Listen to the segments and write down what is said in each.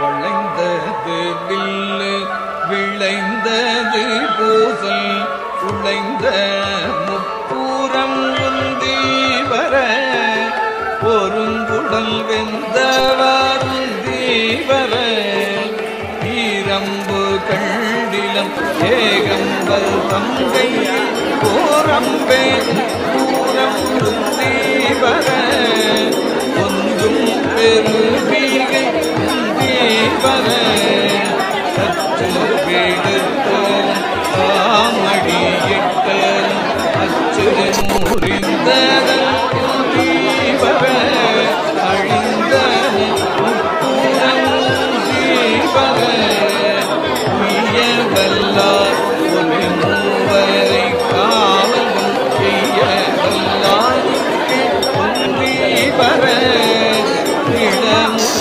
வளைந்தது வில்லு விளைந்தது பூசல் உழைந்த முப்பூரம் உந்தி வர பொருங்குடல் வெந்தவருந்தி வர ஈரம்பு கண்டிலம் ஏகம் வருத்தங்கை போரம்பே உந்தி வர சற்று பீடுத்தோம் தாமடியிட்ட அச்சு முறிந்ததன் தீபர அழிந்த முப்புறம் தீபர உய்யவல்லார்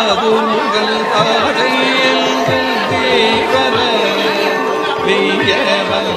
மதுகள் தாடையில் தேவர பெய்யவன்